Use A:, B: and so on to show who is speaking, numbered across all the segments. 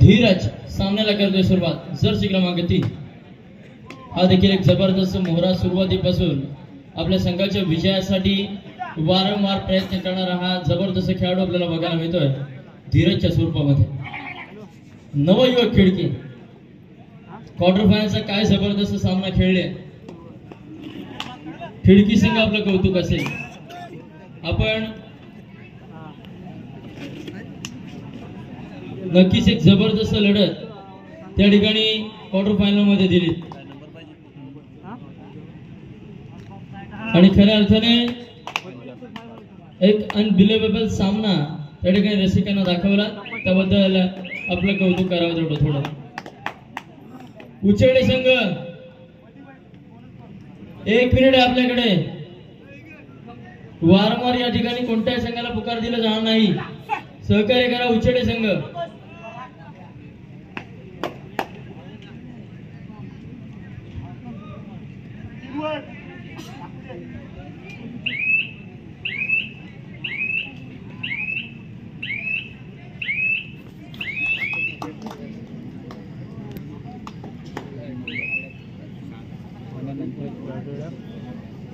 A: धीरज सामन्याला करतोय सुरुवात. जर्सी क्रमांक तीन. हा देखील एक जबरदस्त मोहरा सुरुवातीपासून आपल्या संघाच्या विजयासाठी वारंवार प्रयत्न करणारा हा जबरदस्त खेळाडू आपल्याला बघायला मिळतोय. धीरजच्या स्वरूपामध्ये. नवयुवक खिडकी. क्वार्टर फायनलचा काय जबरदस्त सामना खेळले? खिडकी संघ आपलं कौतुक असेल. आपण नक्कीच एक जबरदस्त लढत त्या ठिकाणी क्वार्टर फायनलमध्ये दिली. आणि खऱ्या अर्थाने एक अनबिलेबल सामना त्या ठिकाणी रसिकांना दाखवला. त्याबद्दल आपलं कौतुक करावं तेवढं थोडं. उचेडे संघ. एक मिनिट आहे आपल्याकडे. वारंवार या ठिकाणी कोणत्याही संघाला पुकार दिला जाणार नाही. सहकार्य करा उचेडे संघ.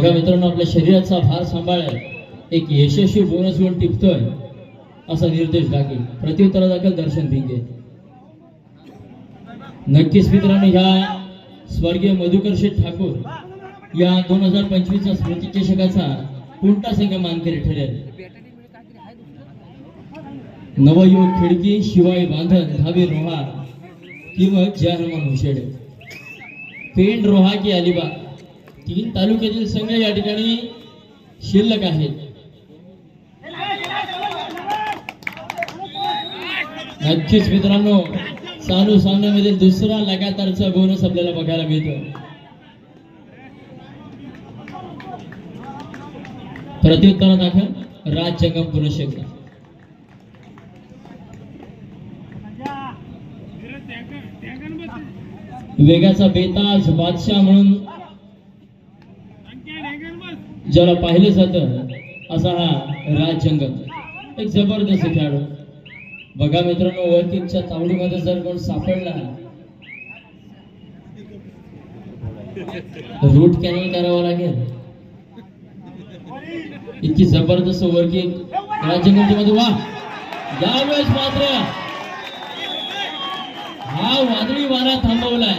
A: बघा मित्रांनो आपल्या शरीराचा भार सांभाळ एक यशस्वी बोनस घेऊन टिपतोय असा निर्देश दाखल प्रत्युत्तरा दाखल दर्शन भिंगे नक्कीच मित्रांनो ह्या स्वर्गीय मधुकर शेठ ठाकूर या दोन हजार पंचवीसच्या स्मृतिचषकाचा कोणता संघ मानकरी ठरेल? नवयुवक खिडकी शिवाय बांधन धाबी रोहा किंवा जय हनुमान हुशेडे. पेंड रोहा की अलिबाग. तीन तालुक्यातील संघ या ठिकाणी शिल्लक आहेत. नक्कीच मित्रांनो चालू सामन्यामध्ये दुसरा लगातारचा बोनस आपल्याला बघायला मिळतो प्रत्युत्तरा दाखल राज जंगम पुरुष एकदा वेगाचा बेताज बादशाह म्हणून ज्याला पाहिलं जातं असा हा राज जंगम एक जबरदस्त खेळाडू. बघा मित्रांनो वर्किंगच्या तावडीमध्ये जर कोण सापडला. रूट कॅनल करावा लागेल. इतकी जबरदस्त वर्किंग राजगंजी मध्ये वा यावेळेस मात्र. हा वादळी वारा थांबवलाय.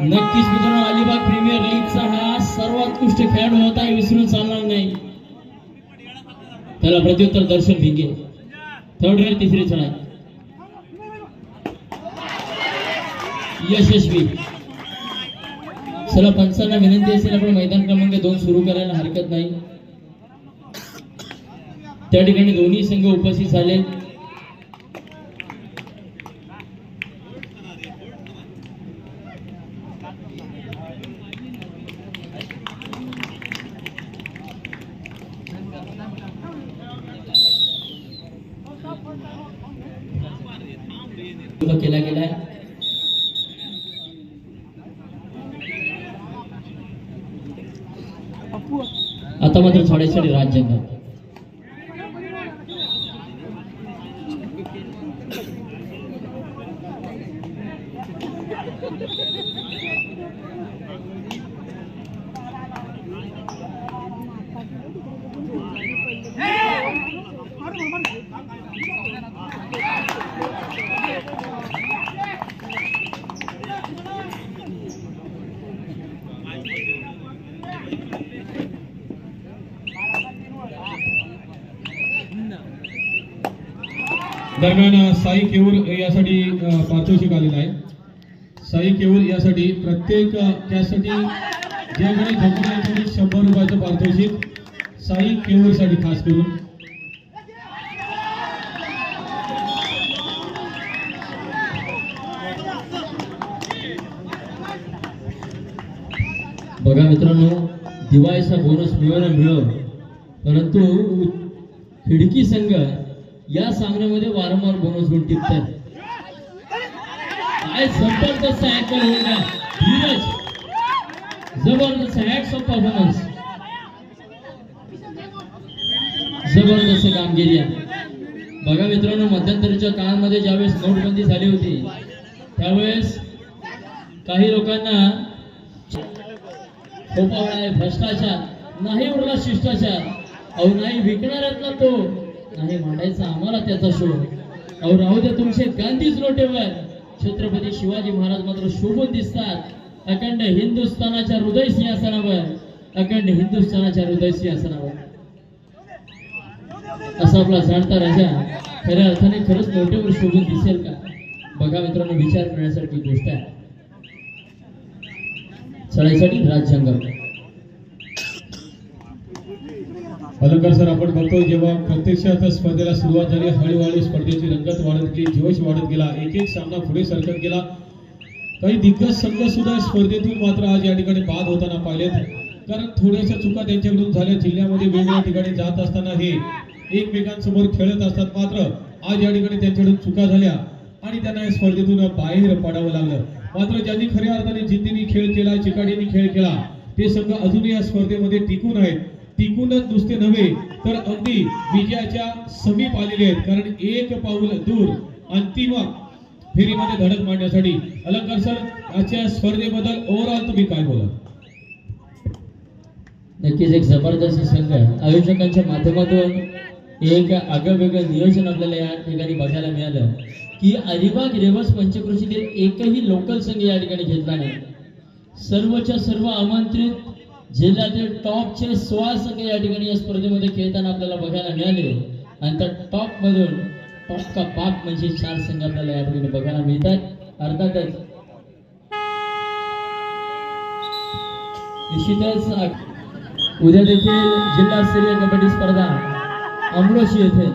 A: नक्कीच मित्रांनो अलिबाग प्रीमियर लीगचा हा सर्वोत्कृष्ट खेळाडू होता हे विसरून चालणार नाही. त्याला प्रत्युत्तर दर्शन भिंगे. थर्ड रेल तिसरी चढाई. यशस्वी. चला पंचांना विनंती असेल आपण मैदान क्रमांक दोन सुरू करायला हरकत नाही. त्या ठिकाणी दोन्ही संघ उपस्थित झाले केला गेलाय आता मात्र थोड्यासाठी राज्यांना
B: दरम्यान साई केऊर यासाठी अ, पारितोषिक आलेलं आहे. साई केऊर यासाठी प्रत्येक त्यासाठी त्यासाठी वेळी झोपण्यासाठी शंभर रुपयाचं पारितोषिक साई केवळसाठी खास करून.
A: बघा मित्रांनो दिवाळीचा बोनस मिळो मिळव परंतु खिडकी संघ या सामन्यामध्ये वारंवार बोनस गुण टिपतात काय जबरदस्त धीरज. जबरदस्त हॅट्स ऑफ परफॉर्मन्स जबरदस्त कामगिरी आहे. बघा मित्रांनो मध्यंतरीच्या काळामध्ये ज्यावेळेस नोटबंदी झाली होती त्यावेळेस काही लोकांना खोपावळा आहे भ्रष्टाचार नाही उरला शिष्टाचार अहो नाही विकणाऱ्यातला तो नाही मांडायचा आम्हाला त्याचा शोध. अहो राहू दे तुमचे गांधीच लोटेवर. छत्रपती शिवाजी महाराज मात्र शोभून दिसतात. अखंड हिंदुस्थानाच्या हृदय सिंहासनावर. अखंड हिंदुस्थानाच्या हृदय सिंहासनावर. असा आपला जाणता राजा खऱ्या अर्थाने खरंच लोटेवर शोभून दिसेल का? बघा मित्रांनो विचार करण्यासारखी गोष्ट आहे. चढाईसाठी राज्यांग
B: अलंकार सर आपण बघतो जेव्हा प्रत्यक्षात स्पर्धेला सुरुवात झाली हळूहळू स्पर्धेची रंगत वाढत गेली जोश वाढत गेला एक एक सामना पुढे सरकत गेला. काही दिग्गज संघ सुद्धा स्पर्धेतून मात्र आज या ठिकाणी बाद होताना पाहिलेत. कारण थोड्याशा चुका त्यांच्याकडून झाल्या. जिल्ह्यामध्ये वेगवेगळ्या ठिकाणी जात असताना हे एकमेकांसमोर खेळत असतात. मात्र आज या ठिकाणी त्यांच्याकडून चुका झाल्या आणि त्यांना या स्पर्धेतून बाहेर पडावं लागलं. मात्र ज्यांनी खऱ्या अर्थाने जिद्दीने खेळ केला चिकाटीने खेळ केला ते संघ अजूनही या स्पर्धेमध्ये टिकून आहेत. टिकूनच नुसते नव्हे तर अगदी विजयाच्या समीप आलेले आहेत. कारण एक पाऊल दूर अंतिम फेरीमध्ये धडक मारण्यासाठी. अलंकार सर आजच्या स्पर्धेबद्दल ओव्हरऑल तुम्ही काय बोला
A: नक्कीच एक जबरदस्त संघ आहे. आयोजकांच्या माध्यमातून एक आगळं नियोजन आपल्याला या ठिकाणी बघायला मिळालं. की अलिबाग रेवस पंचकृषीतील एकही लोकल संघ या ठिकाणी घेतला नाही. सर्वच्या सर्व आमंत्रित जिल्ह्यातील टॉपचे सोळा संघ या ठिकाणी या स्पर्धेमध्ये खेळताना आपल्याला बघायला मिळाले आणि त्या टॉप मधून टॉप का बाप म्हणजे चार संघ आपल्याला या ठिकाणी बघायला मिळतात. अर्थातच निश्चितच उद्या देखील जिल्हास्तरीय कबड्डी स्पर्धा अमरोशी येथे.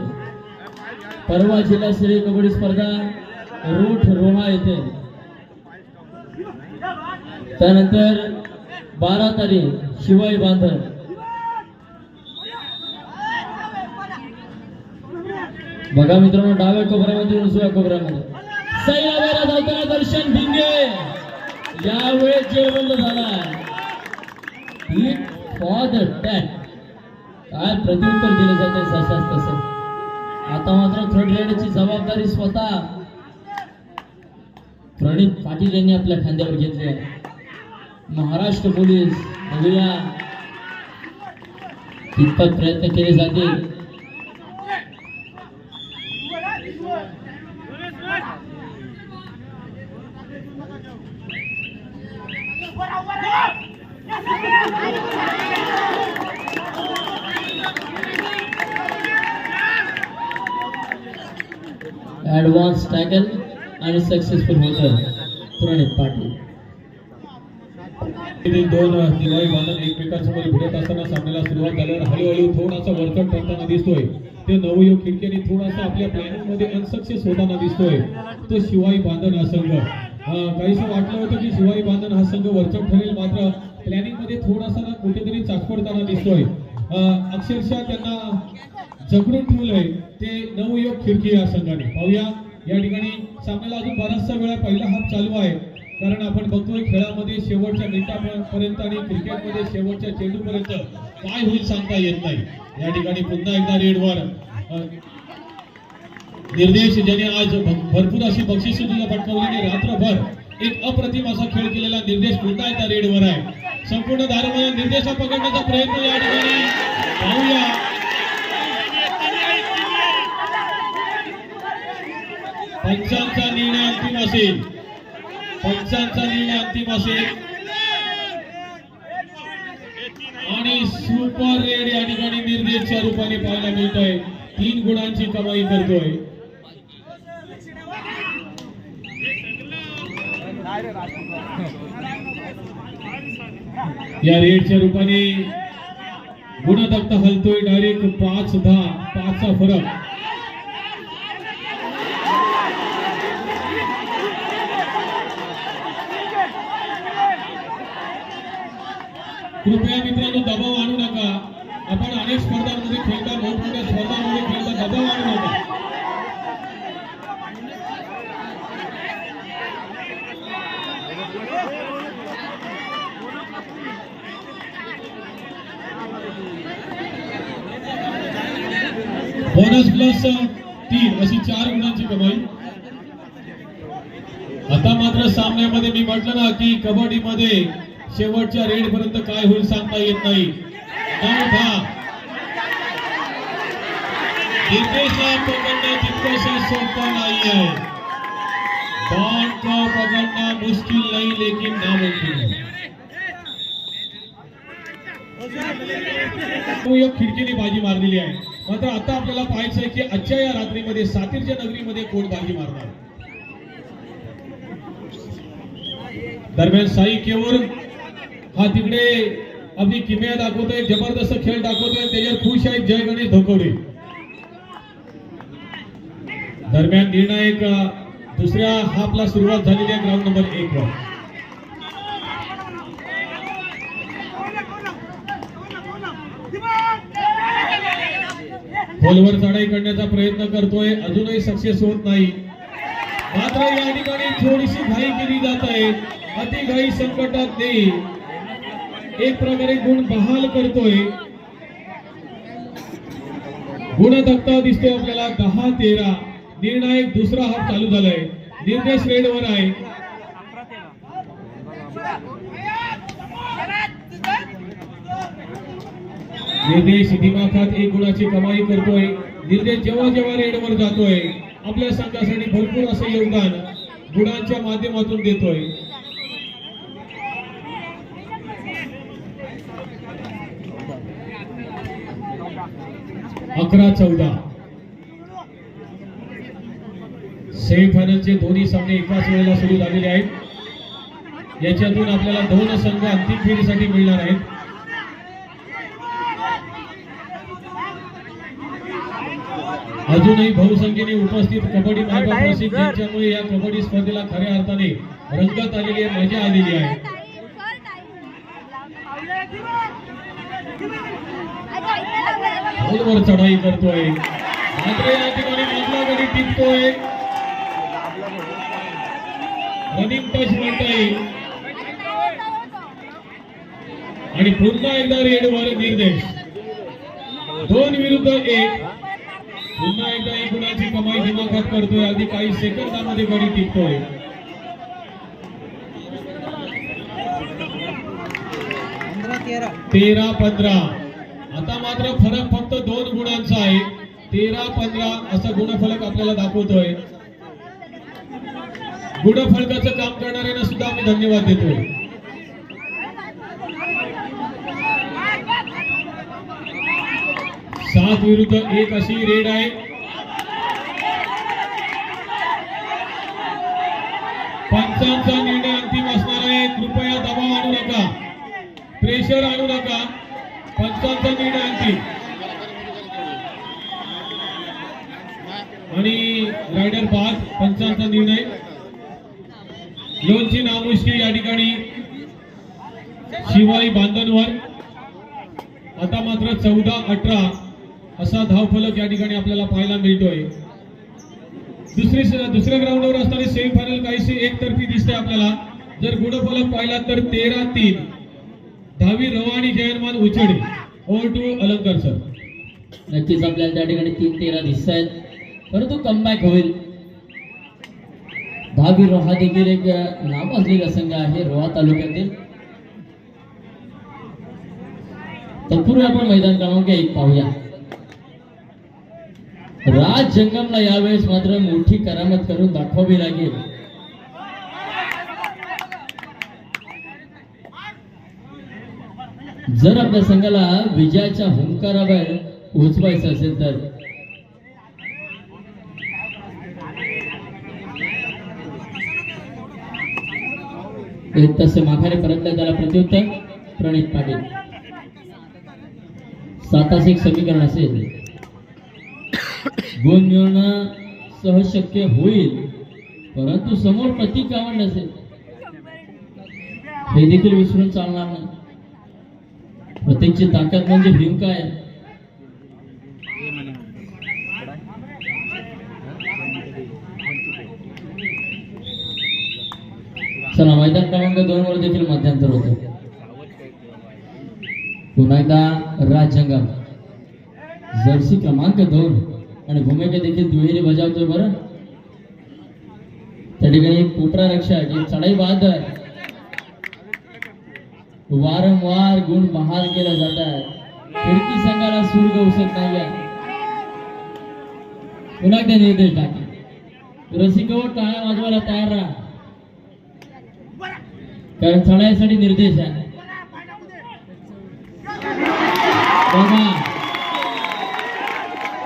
A: परवा जिल्हास्तरीय कबड्डी स्पर्धा रूठ रोहा येथे. त्यानंतर बारा तारीख शिवाई बांधव बघा मित्रांनो डाव्या कोपऱ्यामध्ये उजव्या कोपऱ्यामध्ये. सैलाबाला धावताना दर्शन भिंगे. यावेळेस जेवबंद झाला फॉर द टॅक काय प्रत्युत्तर दिलं जाते जशास तसं आता मात्र थर्ड रेडची जबाबदारी स्वतः. प्रणित पाटील यांनी आपल्या खांद्यावर घेतली आहे. महाराष्ट्र पोलीस बघूया. कितपत प्रयत्न केले जातील. ऍडव्हान्स टॅकल आणि सक्सेसफुल होतं प्रणित पाटील.
B: दोन दिवाळी बांधून एकमेकांसमोर भिडत असताना सामन्याला सुरुवात झाल्यावर हळूहळू थोडासा वरकट करताना दिसतोय. ते नवयुग खिडक्याने थोडासा आपल्या प्लॅनिंगमध्ये अनसक्सेस होताना दिसतोय. तो शिवाई बांधण हा संघ. काहीसं वाटलं होतं की शिवाई बांधन हा संघ वरचट ठरेल मात्र प्लॅनिंगमध्ये थोडासा ना कुठेतरी चाकपडताना दिसतोय. अक्षरशः त्यांना जगडून ठेवलंय ते नवयुग खिडकी या संघाने. पाहूया या ठिकाणी सामन्याला अजून बराचसा वेळा पहिला हात चालू आहे. कारण आपण बघतोय खेळामध्ये शेवटच्या मिनिटापर्यंत आणि क्रिकेटमध्ये शेवटच्या चेंडूपर्यंत काय होईल सांगता येत नाही. या ठिकाणी पुन्हा एकदा रेडवर निर्देश ज्याने आज भरपूर अशी बक्षीस सुद्धा पटकावली रात्रभर एक अप्रतिम असा खेळ केलेला निर्देश पुन्हा एकदा रेडवर आहे. संपूर्ण धारमध्ये निर्देश पकडण्याचा प्रयत्न या ठिकाणी पाहूया. पंचांचा निर्णय अंतिम असेल. पंचांचा निर्णय अंतिम असेल आणि सुपर रेड या ठिकाणी निर्देशच्या रूपाने पाहायला मिळतोय. तीन गुणांची कमाई करतोय. या रेडच्या रूपाने गुणदत्त हलतोय. डायरेक्ट पाच दहा पाचचा फरक. कृपया मित्रांनो दबाव आणू नका. आपण अनेक स्पर्धांमध्ये खेळता मोठमोठ्या स्पर्धांमध्ये खेळता दबाव आणू नका. बोनस प्लस तीन अशी चार गुणांची कमाई. आता मात्र सामन्यामध्ये मी म्हटलं ना की कबड्डीमध्ये शेवटच्या रेड पर्यंत काय होईल सांगता येत नाही. नऊ पकडणं सोपं नाही आहे. बॉल को पकड़ना मुश्किल लेकिन नामुमकिन तो एक खिडकीने बाजी मारलेली आहे. मात्र आता आपल्याला पाहायचं आहे की आजच्या या रात्रीमध्ये सातीरच्या नगरीमध्ये कोण बाजी मारणार? दरम्यान साई केवळ हा तिकडे अगदी किमया दाखवतोय जबरदस्त खेळ दाखवतोय त्याच्यावर खुश आहेत जय गणेश धोकवडे. दरम्यान निर्णायक दुसऱ्या हाफला सुरुवात झालेली आहे ग्राउंड नंबर एक वर. खोलवर चढाई करण्याचा प्रयत्न करतोय अजूनही सक्सेस होत नाही. मात्र या ठिकाणी थोडीशी घाई केली जात आहे. अति घाई संकटात नाही एक प्रकारे गुण बहाल करतोय. गुणधक्ता दिसतोय आपल्याला दहा तेरा. निर्णायक दुसरा हाफ चालू झालाय. निर्देश रेडवर आहे. निर्देश दिमाखात एक गुणाची कमाई करतोय. निर्देश जेव्हा जेव्हा रेडवर जातोय आपल्या संघासाठी भरपूर असं योगदान गुणांच्या माध्यमातून देतोय. अकरा चौदा. सेमीफायनलचे दोन्ही सामने एकाच वेळेला सुरू झालेले आहेत. याच्यातून आपल्याला दोन संघ अंतिम फेरीसाठी मिळणार आहेत. अजूनही बहुसंख्येने उपस्थित कबड्डी मायबा प्रसिद्ध यांच्यामुळे या कबड्डी स्पर्धेला खऱ्या अर्थाने रंगत आलेली आहे मजा आलेली आहे. खोलवर चढाई करतोय. मात्र या ठिकाणी मधला गडी टिपतोय. रनिंग टच म्हणता येईल आणि पुन्हा एकदा रेडवर निर्देश. दोन विरुद्ध एक. पुन्हा एकदा एक गुणाची कमाई दिमाखात करतोय. अगदी काही सेकंदामध्ये गडी टिपतोय. तेरा पंधरा. मात्र फरक फक्त दोन गुणांचा आहे. तेरा पंधरा असा गुणफलक आपल्याला दाखवतोय. गुणफलकाचं काम करणाऱ्यांना सुद्धा आम्ही धन्यवाद देतोय. सात विरुद्ध एक अशी रेड आहे. पंचांचा निर्णय अंतिम असणार आहे. कृपया दबाव आणू नका. प्रेशर आणू नका. पंचांचा निर्णय आणि रायडर पाच पंचांचा निर्णय लोणची नामुष्की या ठिकाणी. शिवाई बांधणवर आता मात्र चौदा अठरा असा धावफलक या ठिकाणी आपल्याला पाहायला मिळतोय. दुसरी दुसऱ्या ग्राउंडवर असताना सेमीफायनल काहीशी एकतर्फी दिसते आपल्याला. जर गुणफलक पाहिला तर तेरा तीन. दहावी रवानी जयनमान उचडे ओव्हर टू अलंकार सर
A: नक्कीच आपल्याला त्या ठिकाणी तीन तेरा दिसत आहेत. परंतु कमबॅक होईल. दहावी रोहा देखील एक नावाजलेला संघ आहे रोहा तालुक्यातील. तत्पूर्वी आपण मैदान क्रमांक एक पाहूया. राज जंगमला यावेळेस मात्र मोठी करामत करून दाखवावी लागेल. जर आपल्या संघाला विजयाच्या हुंकाराबाहेर पोहोचवायचं असेल तर? तसे माघारी परतले त्याला प्रत्युत्तर प्रणित पाटील. सातास एक समीकरण असेल. गुण मिळवणं सहज शक्य होईल परंतु समोर प्रतीक आवड नसेल हे देखील विसरून चालणार नाही. त्यांची ताकद म्हणजे भीम काय आहे? चला मैदान क्रमांक दोन वर देखील मध्यांतर होते. पुन्हा एकदा राजंगम जर्सी क्रमांक दोन आणि भूमिका देखील दुहेरी बजावतोय बरं. त्या ठिकाणी एक पोटरा रक्षा एक चढाई बहादर. वारंवार गुण बहाल केला जात आहे फिरकी संघाला सूर गवसत नाहीये पुन्हा एकदा निर्देश टाके. रसिकवर टाळ्या वाजवायला तयार राहा. कारण चढायसाठी निर्देश आहे.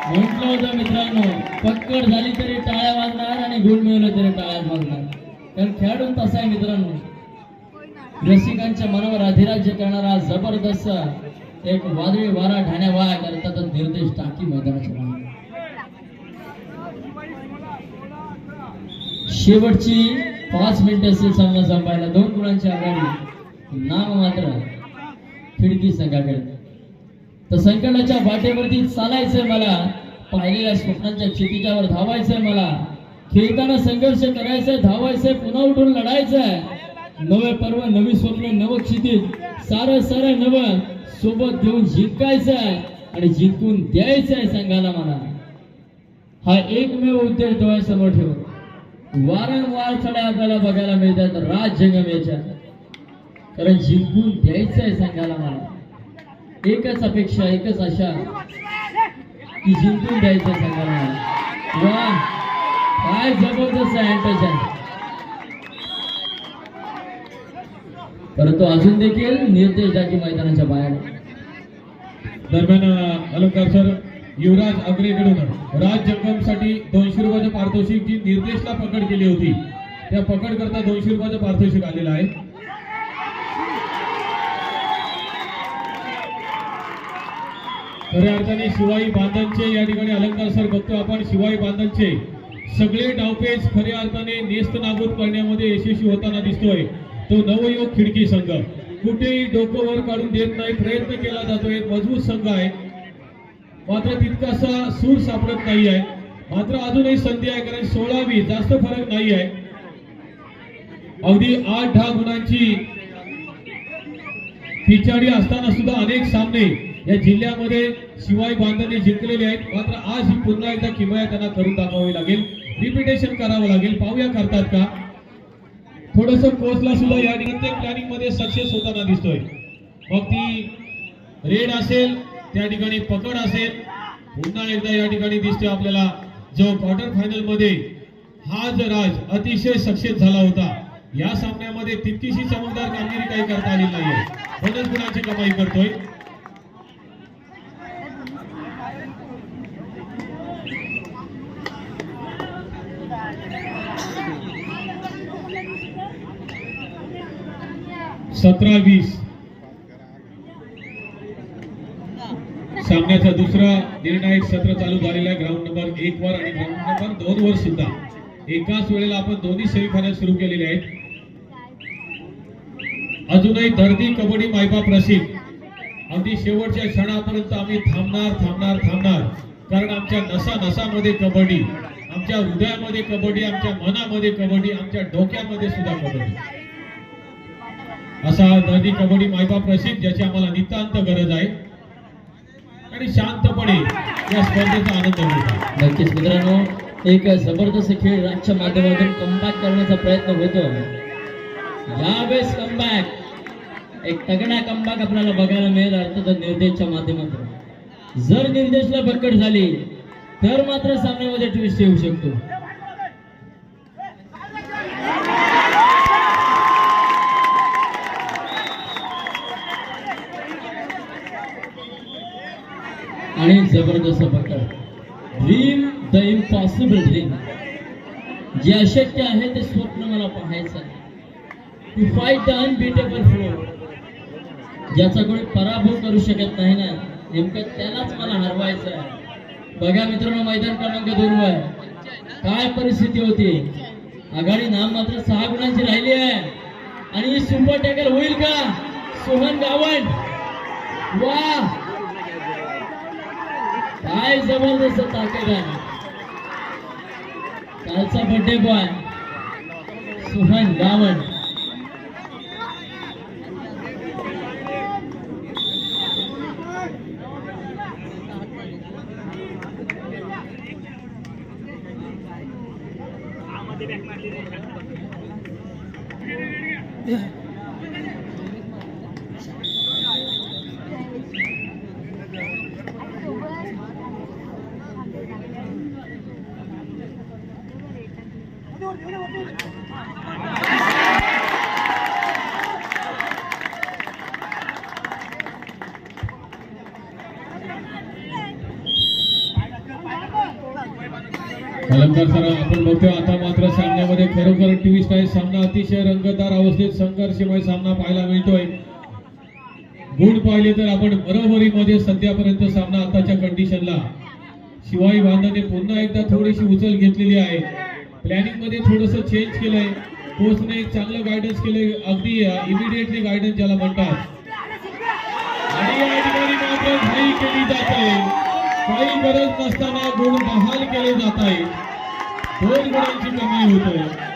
A: म्हटलं होतं मित्रांनो पक्कड झाली तरी टाळ्या वाजणार आणि गुण मिळवलं तरी टाळ्या वाजणार. कारण खेळाडू तसा आहे मित्रांनो. रसिकांच्या मनावर अधिराज्य करणारा जबरदस्त एक वादळी वारा ठाण्या वाया करतात निर्देश टाकी मैदानाच्या शेवटची पाच मिनिटं असेल सामना संपायला. दोन गुणांची आघाडी. नाम मात्र खिडकी संघाकडे. तर संकटाच्या वाटेवरती चालायचंय मला. पाहिलेल्या स्वप्नांच्या क्षितिजावर धावायचंय मला. खेळताना संघर्ष करायचंय धावायचंय पुन्हा उठून लढायचंय. नवे पर्व नवी स्वप्न नव क्षितिज. सारं सारं नव. सोबत घेऊन जिंकायचं आहे आणि जिंकून द्यायचं आहे संघाला मला हा एकमेव उद्देश डोळ्यासमोर ठेवून वारंवार थोड्या आपल्याला बघायला मिळतात राज जंगम याच्या कारण जिंकून द्यायचंय संघाला मला एकच अपेक्षा एकच आशा की जिंकून द्यायचं संघाला मला वा काय जबरदस्त आहे परंतु अजून देखील निर्देश डाकी मैदानाच्या बाहेर.
B: दरम्यान अलंकार सर युवराज अग्रेकडून राज जंगमसाठी दोनशे रुपयाचं पारितोषिक जी निर्देशला पकड केली होती. त्या पकड करता दोनशे रुपयाचं पारितोषिक आलेलं आहे. खऱ्या अर्थाने शिवाई बांधनचे या ठिकाणी अलंकार सर बघतो आपण शिवाई बांधनचे सगळे डावपेच खऱ्या अर्थाने नेस्त नाबूद करण्यामध्ये यशस्वी होताना दिसतोय. तो नवयुग खिडकी संघ. कुठेही डोकं वर काढून देत नाही प्रयत्न केला जातो एक मजबूत संघ आहे. मात्र तितकासा सूर सापडत नाही आहे मात्र अजूनही संधी आहे कारण सोळावी जास्त फरक नाही आहे अगदी आठ दहा गुणांची पिछाडी असताना सुद्धा अनेक सामने या जिल्ह्यामध्ये शिवाय बांधणी जिंकलेले आहेत. मात्र आज ही पुन्हा एकदा किमया त्यांना करून दाखवावी लागेल. रिपिटेशन करावं लागेल. पाहूया करतात का? थोडस कोचला सुद्धा या प्रत्येक प्लॅनिंगमध्ये सक्सेस होताना दिसतोय. मग ती रेड असेल त्या ठिकाणी पकड असेल पुन्हा एकदा या ठिकाणी दिसतोय आपल्याला जो क्वार्टर फायनलमध्ये हा जो राज अतिशय सक्सेस झाला होता या सामन्यामध्ये तितकीशी चमकदार कामगिरी काही करता आली नाहीये. म्हणून गुणाची कमाई करतोय. सतरा वीस सामन्याचा दुसरा निर्णायक सत्र चालू झालेला आहे. ग्राउंड नंबर एक वर आणि ग्राउंड नंबर दोन वर सुद्धा. एकाच वेळेला आपण दोन्ही सेमीफायनल सुरू केलेले आहेत. अजूनही धर्ती कबड्डी मायबा प्रसिद्ध अगदी शेवटच्या क्षणापर्यंत आम्ही थांबणार थांबणार थांबणार. कारण आमच्या नसा नसामध्ये कबड्डी आमच्या हृदयामध्ये कबड्डी आमच्या मनामध्ये कबड्डी आमच्या डोक्यामध्ये सुद्धा कबड्डी. असा दादी कबड्डी मायबाप रशीद ज्याची आम्हाला नितांत गरज आहे. आणि शांतपणे या स्पर्धेचा आनंद मिळतो.
A: नक्कीच मित्रांनो एक जबरदस्त खेळ राजच्या माध्यमातून कमबॅक करण्याचा प्रयत्न होतो. यावेळेस कमबॅक एक तगडा कमबॅक आपल्याला बघायला मिळेल अर्थात निर्देशच्या माध्यमातून. जर निर्देशला पकड झाली तर मात्र सामन्यामध्ये ट्विस्ट येऊ शकतो आणि जबरदस्त पकड. ड्रीम द इम्पॉसिबल ड्रीम जे अशक्य आहे ते स्वप्न मला पाहायचं आहे. To fight the unbeatable flow ज्याचा कोणी पराभव करू शकत नाही ना नेमकं त्यालाच मला हरवायचं आहे. बघा मित्रांनो मैदान क्रमांक दोनवर काय परिस्थिती होती? आघाडी नाम मात्र सहा गुणांची राहिली आहे. आणि ही सुपर टॅकल होईल का? सोहन गावण वा! काय जबरदस्त ताकद आहे. कालचा बर्थडे बॉय सुहन गावण
B: अलंकार सर आपण बघतोय आता मात्र सामन्यामध्ये खरोखर ट्विस्ट आहे सामना अतिशय रंगतदार अवस्थेत संघर्षमय सामना पाहायला मिळतोय. गुण पाहिले तर आपण बरोबरीमध्ये सध्यापर्यंत सामना आताच्या कंडिशनला शिवाई बांधने पुन्हा एकदा थोडीशी उचल घेतलेली आहे. प्लॅनिंगमध्ये थोडस चेंज केलंय. कोचने एक चांगलं गायडन्स केलंय. अगदी इमिडिएटली गायडन्स ज्याला म्हणतात. आणि या ठिकाणी मात्र घाई केली जाते. काही गरज नसताना गुण बहाल केले जात आहे दोन गुणांची कमाई होते.